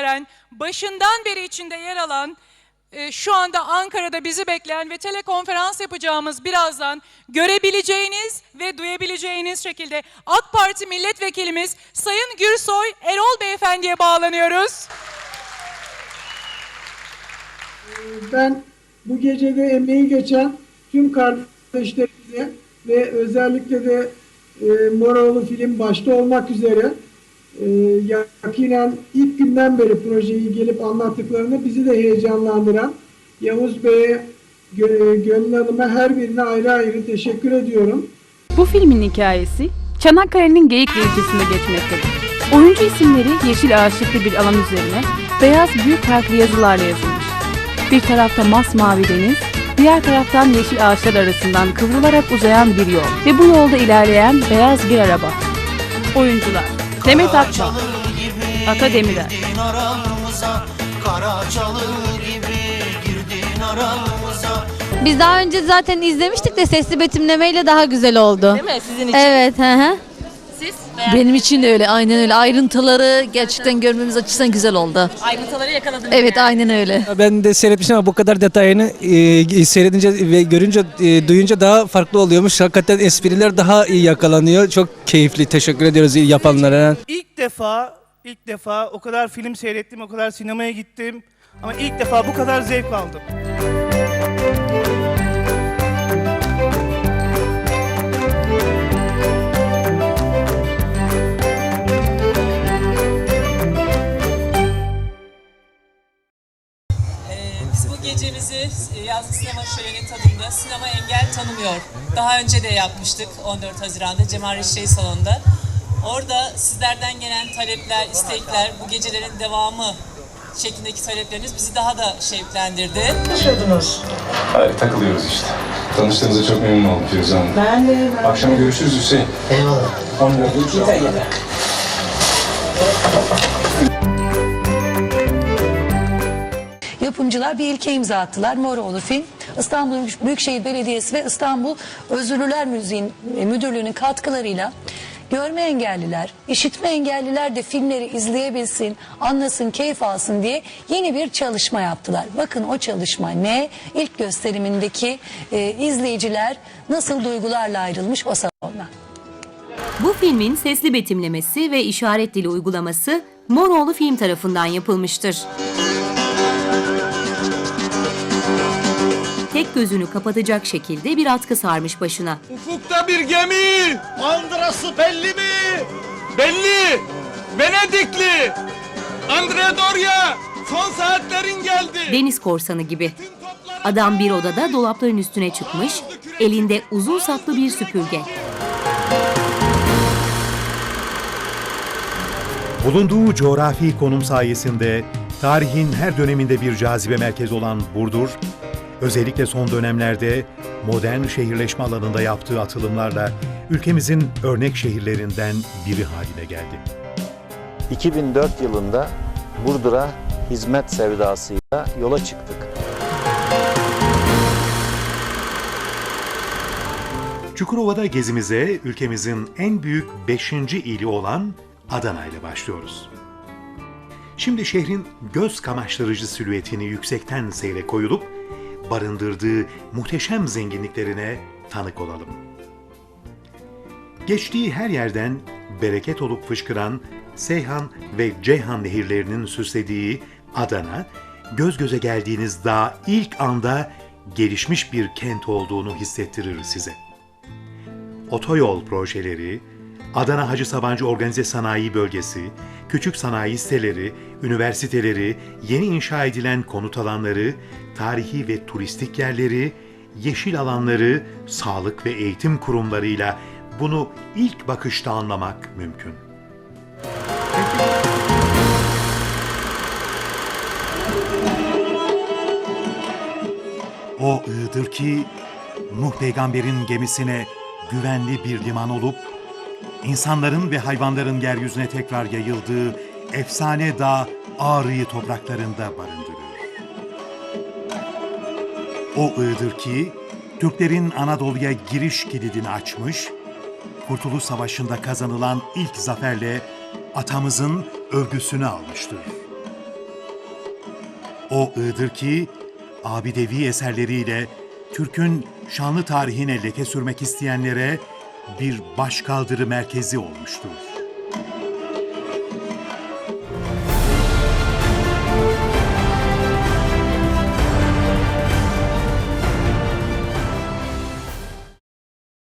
eden, başından beri içinde yer alan, e, şu anda Ankara'da bizi bekleyen ve telekonferans yapacağımız birazdan görebileceğiniz ve duyabileceğiniz şekilde AK Parti milletvekilimiz Sayın Gürsoy Erol Beyefendi'ye bağlanıyoruz. Ben bu gecede emeği geçen tüm kardeşlerimize ve özellikle de e, Moroğlu film başta olmak üzere e, yakinen ilk günden beri projeyi gelip anlattıklarını bizi de heyecanlandıran Yavuz Bey'e, Gö- Gönül Hanım'a her birine ayrı ayrı teşekkür ediyorum. Bu filmin hikayesi Çanakkale'nin Geyikli ilçesinde geçmektedir. Oyuncu isimleri yeşil ağaçlıklı bir alan üzerine beyaz büyük harfli yazılarla yazılmış. Bir tarafta masmavi deniz, diğer taraftan yeşil ağaçlar arasından kıvrılarak uzayan bir yol ve bu yolda ilerleyen beyaz bir araba. Oyuncular Demet Akbağ, Ata Demirer, Girdin aramıza Kara çalı gibi girdin aramıza Biz daha önce zaten izlemiştik de sesli betimlemeyle daha güzel oldu. Değil mi sizin için? Evet, hı hı. Siz Benim için de öyle aynen öyle ayrıntıları gerçekten görmemiz açısından güzel oldu. ayrıntıları yakaladınız. Evet yani. aynen öyle. Ben de seyretmiştim ama bu kadar detayını e, seyredince ve görünce e, duyunca daha farklı oluyormuş. Hakikaten espriler daha iyi yakalanıyor. Çok keyifli. Teşekkür ediyoruz yapanlara. İlk defa, ilk defa o kadar film seyrettim, o kadar sinemaya gittim. Ama ilk defa bu kadar zevk aldım. Bu gecemizi e, yazlı sinema şöleni tadında sinema engel tanımıyor. Daha önce de yapmıştık 14 Haziran'da Cemal Reşit Salonu'nda. Orada sizlerden gelen talepler, istekler, bu gecelerin devamı şeklindeki talepleriniz bizi daha da şevklendirdi. Hayır takılıyoruz işte. Tanıştığınıza çok memnun oldum Firuze Hanım. Ben de. Akşam görüşürüz Hüseyin. Yapımcılar bir ilke imza attılar. Moroğlu film. İstanbul Büyükşehir Belediyesi ve İstanbul Özürlüler Müziğin e, Müdürlüğü'nün katkılarıyla görme engelliler, işitme engelliler de filmleri izleyebilsin, anlasın, keyif alsın diye yeni bir çalışma yaptılar. Bakın o çalışma ne? İlk gösterimindeki e, izleyiciler nasıl duygularla ayrılmış o salondan. Bu filmin sesli betimlemesi ve işaret dili uygulaması Moroğlu Film tarafından yapılmıştır. Tek gözünü kapatacak şekilde bir atkı sarmış başına. Ufukta bir gemi! Mandırası belli mi? Belli! Venedikli! Andrea Doria! Son saatlerin geldi! Deniz korsanı gibi. Adam bir odada dolapların üstüne çıkmış, elinde uzun saplı bir süpürge. Bulunduğu coğrafi konum sayesinde tarihin her döneminde bir cazibe merkezi olan Burdur, özellikle son dönemlerde modern şehirleşme alanında yaptığı atılımlarla ülkemizin örnek şehirlerinden biri haline geldi. 2004 yılında Burdur'a hizmet sevdasıyla yola çıktık. Çukurova'da gezimize ülkemizin en büyük 5. ili olan Adana ile başlıyoruz. Şimdi şehrin göz kamaştırıcı silüetini yüksekten seyre koyulup barındırdığı muhteşem zenginliklerine tanık olalım. Geçtiği her yerden bereket olup fışkıran Seyhan ve Ceyhan nehirlerinin süslediği Adana, göz göze geldiğiniz daha ilk anda gelişmiş bir kent olduğunu hissettirir size. Otoyol projeleri, Adana Hacı Sabancı Organize Sanayi Bölgesi, küçük sanayi siteleri, üniversiteleri, yeni inşa edilen konut alanları, tarihi ve turistik yerleri, yeşil alanları, sağlık ve eğitim kurumlarıyla bunu ilk bakışta anlamak mümkün. O Iğdır ki Nuh peygamberin gemisine güvenli bir liman olup insanların ve hayvanların yeryüzüne tekrar yayıldığı efsane dağ Ağrı'yı topraklarında barındırır. O Iğdır ki Türklerin Anadolu'ya giriş kilidini açmış, Kurtuluş Savaşı'nda kazanılan ilk zaferle atamızın övgüsünü almıştır. O Iğdır ki abidevi eserleriyle Türk'ün şanlı tarihine leke sürmek isteyenlere bir başkaldırı merkezi olmuştur.